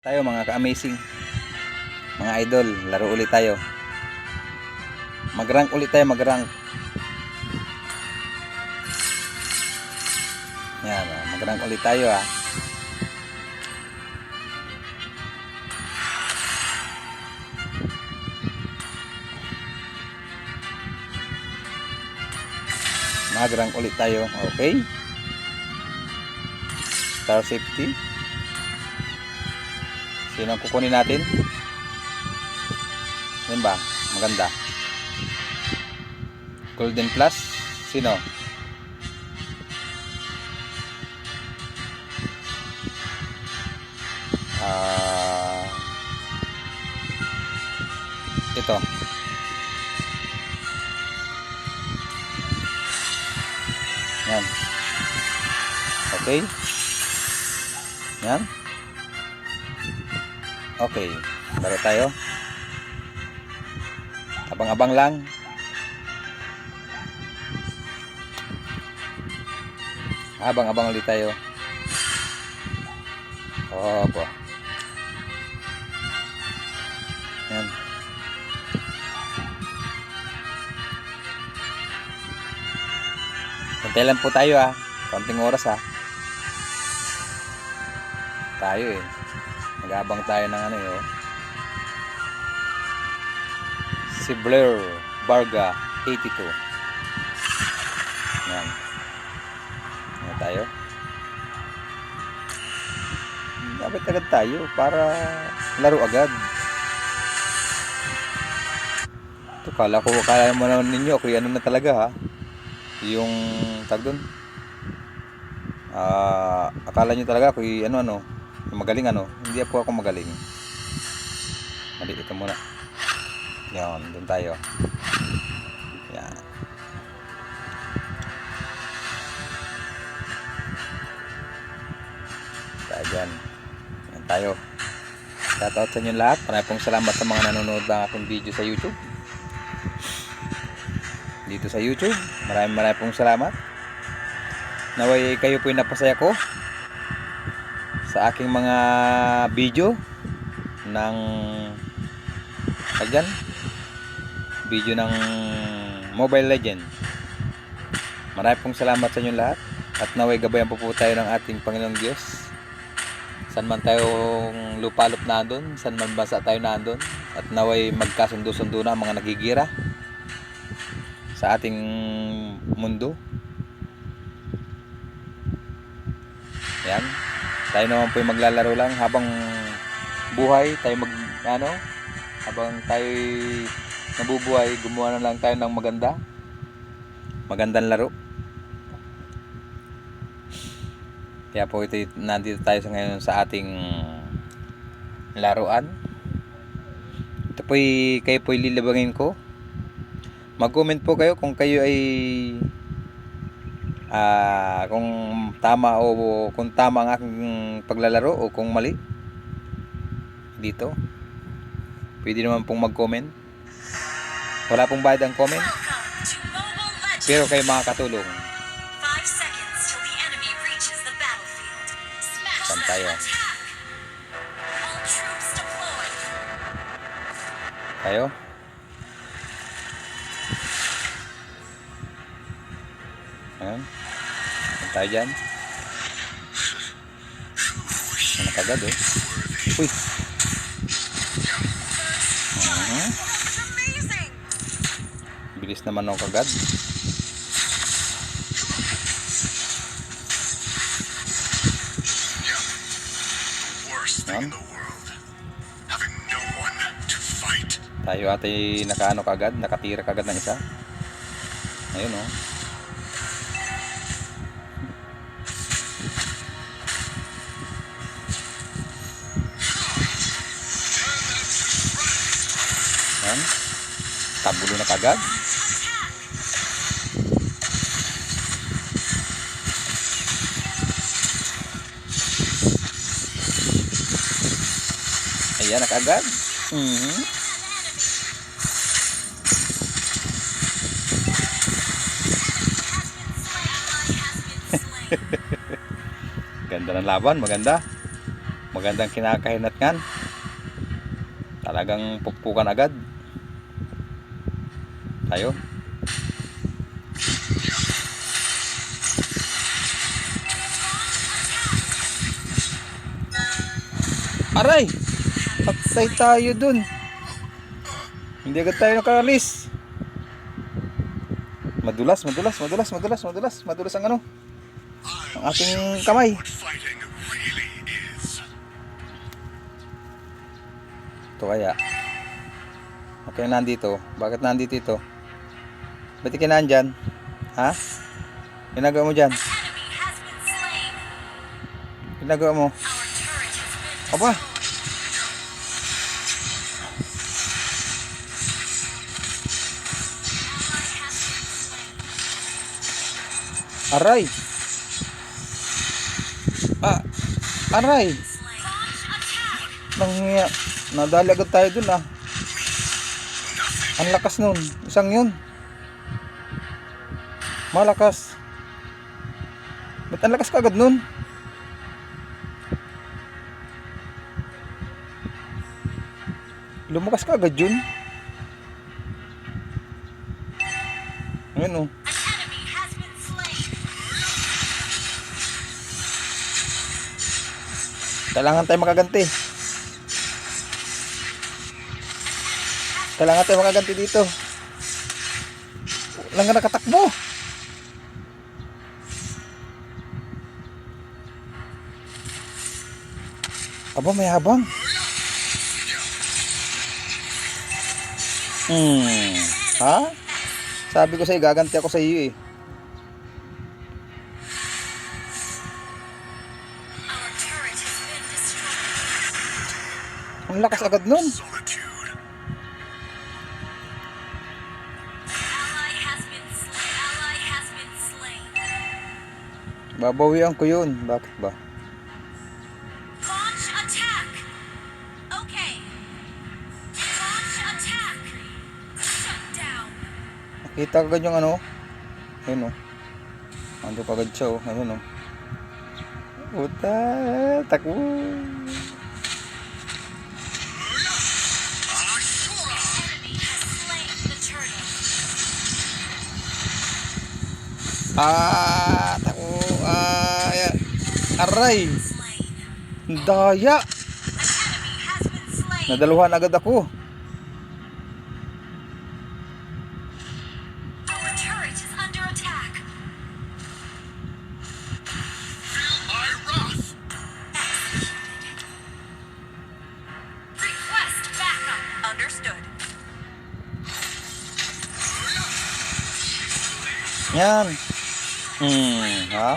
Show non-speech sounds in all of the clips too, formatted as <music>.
Tayo mga ka-amazing. Mga idol, laro ulit tayo. Mag-rank ulit tayo, mag-rank. Yan, oh, mag-rank ulit tayo ah. Mag-rank ulit tayo, okay? Star safety. Sino ang kukunin natin? Yan ba? Maganda. Golden Plus? Sino? Ah... ito. Yan. Okay. Yan. Okay, laro tayo. Abang-abang lang. Abang-abang ulit tayo. Opo. Yan. Hintay lang po tayo ah. Konting oras ah. Tayo eh. Nag-abang tayo ng ano yun. Si Blair Barga 82. Yan. Ano tayo? Dapat agad tayo para laro agad. Ito, kala ko, kala mo naman ninyo, kung ano na talaga ha. Yung tag doon. Ah, akala nyo talaga kung ano ano, magaling ano. Hindi po ako magaling. Mali, ito muna. Yan, doon tayo. Yan. Tayo dyan. Yan tayo. Shoutout sa inyo lahat. Maraming pong salamat sa mga nanonood ng aking video sa YouTube. Dito sa YouTube. Maraming maraming pong salamat. Naway kayo po napasaya ko sa aking mga video ng Ayan. Video ng Mobile Legend. Maraming pong salamat sa inyo lahat. At naway gabayan po po tayo ng ating Panginoong Diyos. San man tayong lupalop nandun, san man bansa tayo nandun. At naway magkasundo-sundo na ang mga nagigira sa ating mundo. Yan. Tayo naman po yung maglalaro lang habang buhay, tayo mag ano, habang tayo nabubuhay, gumawa na lang tayo ng maganda. Magandang laro. Kaya po ito, nandito tayo sa ngayon sa ating laruan. Ito po kayo po lilibangin ko. Mag-comment po kayo kung kayo ay ah kung tama o kung tama ang aking paglalaro o kung mali dito. Pwede naman pong mag-comment. Wala pong bayad ang comment. Pero kayo makakatulong. Five seconds till the Ayan. Ayan tayo dyan. Ano kagad oh. Uy. Mhm. Amazing! Bilis naman ako to fight. Tayo ate nakaano kagad, nakatira kagad ng isa. Ayun oh. Tabulo na kagad. Ayan. Mhm. Has been slain. Ganda ng laban, maganda. Magandang kinakahinatngan. Talagang pukpukan agad. Tayo. Aray! Patay tayo dun. Hindi agad tayo nakaalis. Madulas, madulas, madulas, madulas, madulas, madulas ang ano, ang ating kamay. Ito kaya. Okay, nandito. Bakit nandito ito? Ba't ka nandyan? Ha? Ginagawa mo dyan? Ginagawa mo? Aba! Aray! Ah! Aray! Nanghiya. Nadali agad tayo dun ah. Ang lakas nun. Isang yun. Malakas. Ba't ang lakas ka agad nun? Lumakas ka agad yun. Ayun oh. An enemy has been slain. Kailangan tayo makaganti. Kailangan tayo makaganti dito. Walang nga nakatakbo. Aba, may habang. Hmm. Ha? Sabi ko sa'yo, gaganti ako sa iyo eh. Ang lakas agad nun. Babawian ko yun. Bakit ba? Nakita ka agad yung ano? Ayun oh. Ando ka agad siya oh. Ayun oh. Puta, takbo. Ah, takbo. Ah, ya. Aray, daya. Nadaluhan agad ako. Yan. Hmm, ha?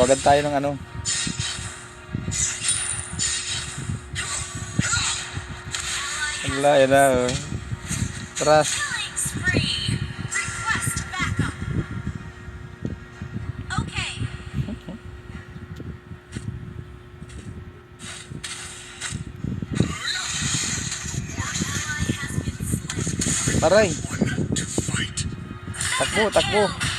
Slain. Kuwagan tayo ng ano. Wala, yan na oh. Tras. Killing spree. Request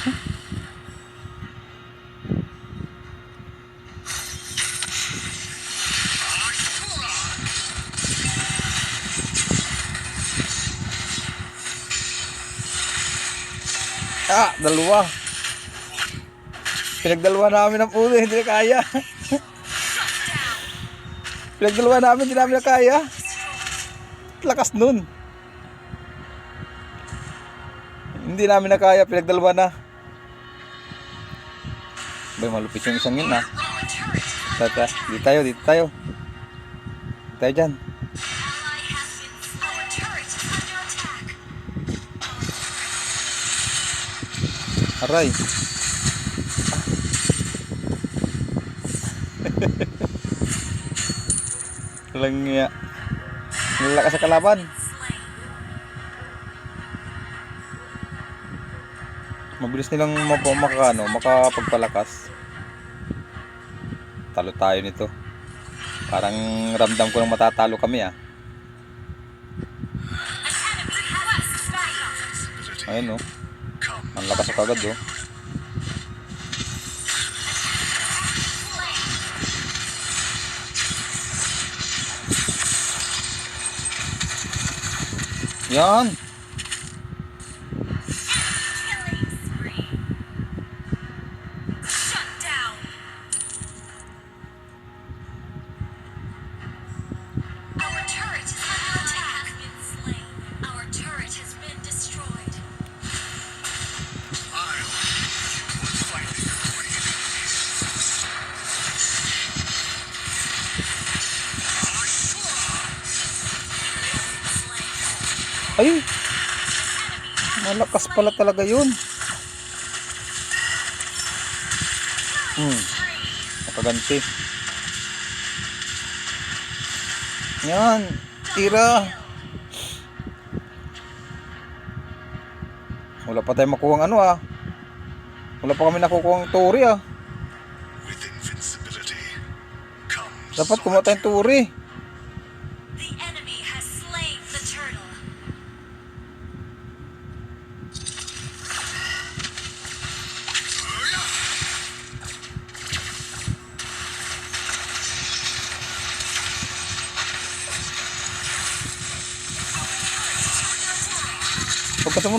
Ah, dalawa. Pinagdalawa namin ang ulo, hindi na kaya. Pinagdalawa namin, hindi namin na kaya. Lakas nun. Hindi namin na kaya, pinagdalawa na. Bay, malupit yung isang yun ah. Turret is Tata, dito tayo, dito tayo. Dito tayo dyan. Aray. <laughs> Walang nga. Nalakas sa kalaban. Mabilis nilang map makakano, makapagpalakas. Talo tayo nito. Parang ramdam ko nang matatalo kami ah. Ayun oh. Ang lakas sa kagad oh. Yan! Malakas pala talaga yun. Hmm, nakaganti. Yan! Tira! Wala pa tayo makuha ano ah. Wala pa kami nakukuha ng turi ah. Dapat kumuha tayong turi.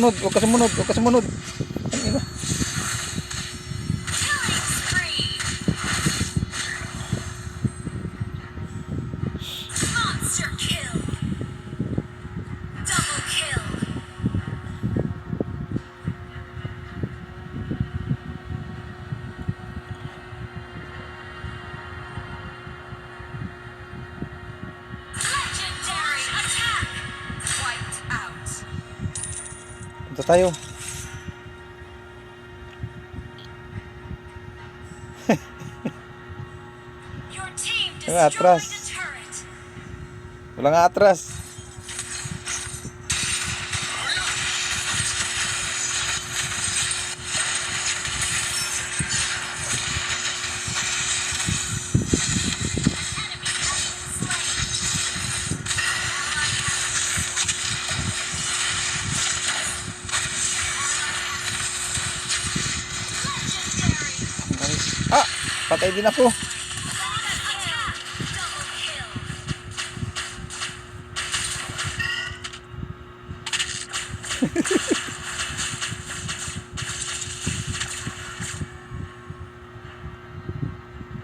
Sumunod, huwag ka sumunod, huwag ka sumunod. Tayo. Yung atras. destroyed the turret. Wala nga atras. Legendary. Ah! Attack. Double kill.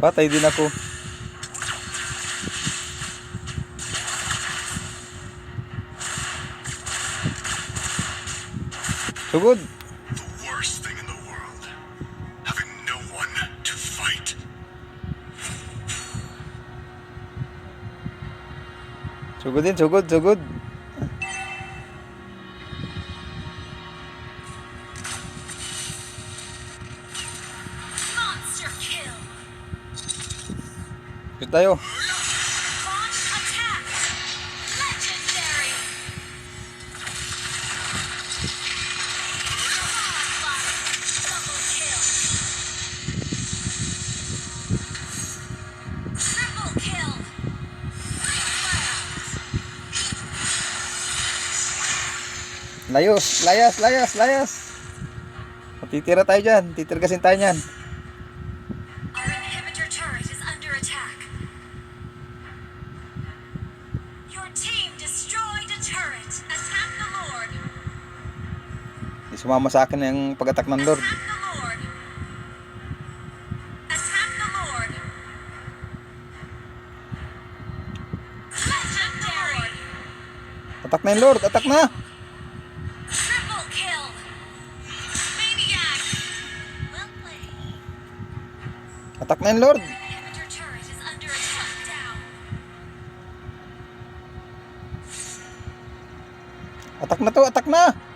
Patay din ako. Sugod. the Sugod din, sugod, sugod. Monster kill. Tayo. Layos, layas, layas, layas. Matitira tayo dyan. Titirgasin tayo dyan. Sumama sa akin yung pag-attack ng Lord. Attack na yung Lord, attack na. Attack na yung Lord. Attack na to, attack na.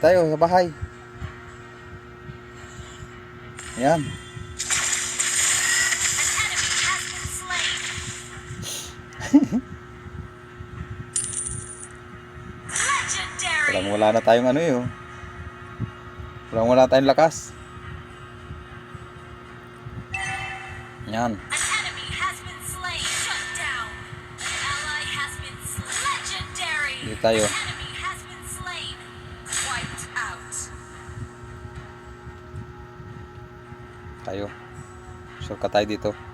Tayo sa bahay. Yan. An enemy has <laughs> been slain. Legendary. Walang wala na tayong ano eh. oh. Walang wala tayong lakas. Yan. An enemy Tayo. Shortcut tayo dito.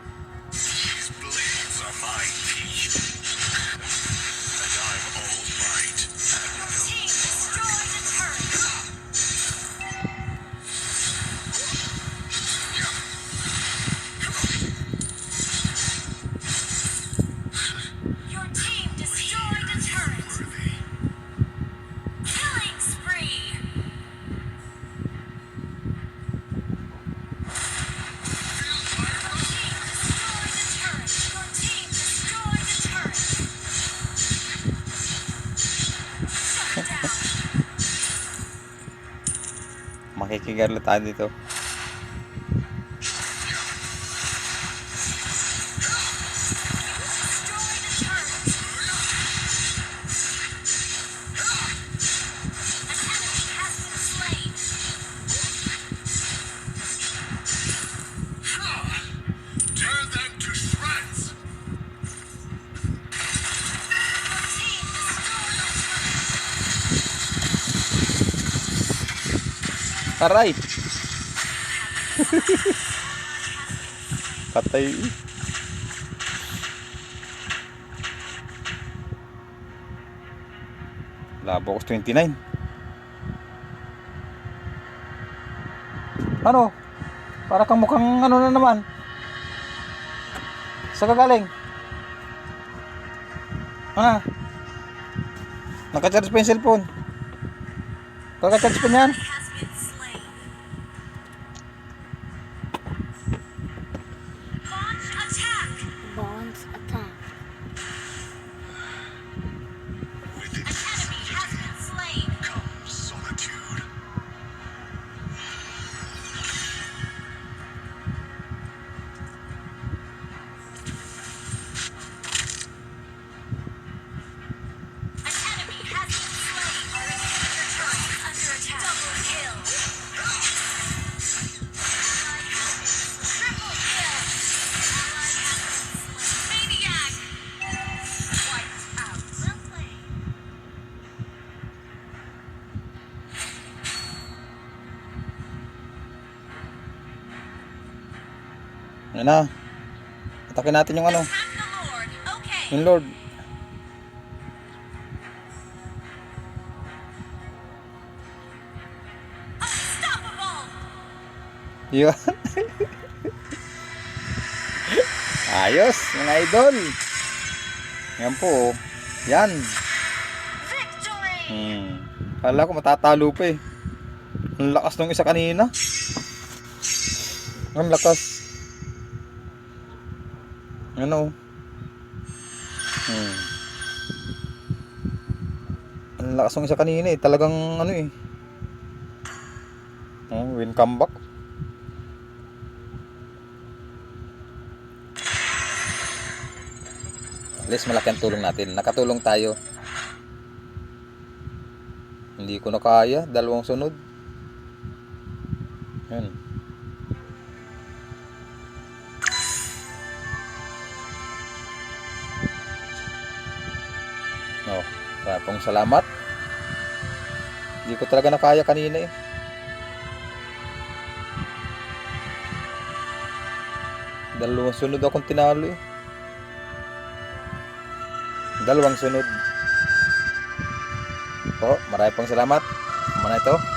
Destroyed a turret. Aray! <laughs> Patay. Labo ko 29. Ano? Para kang mukhang ano na naman. Sa kagaling? Ah. Naka-charge pa yung cellphone. Kaka-charge pa niyan. Na? Atakin natin yung ano, yung Lord. Yun. <laughs> Ayos, mga idol. Yan po. oh. Yan. Hmm. Kala ko matatalo pa eh. Ang lakas nung isa kanina. Ang lakas. Ano? Hmm. Ang lakas nung isa kanina eh. Talagang ano eh. Oh, win comeback. At least malaki ang tulong natin. Nakatulong tayo. Hindi ko na kaya. Dalawang sunod. Yan. Pong salamat. Hindi ko talaga nakaya kanina eh. Dalawang sunod akong tinalo eh. Dalawang sunod. Po, marami pong salamat. Muna ito.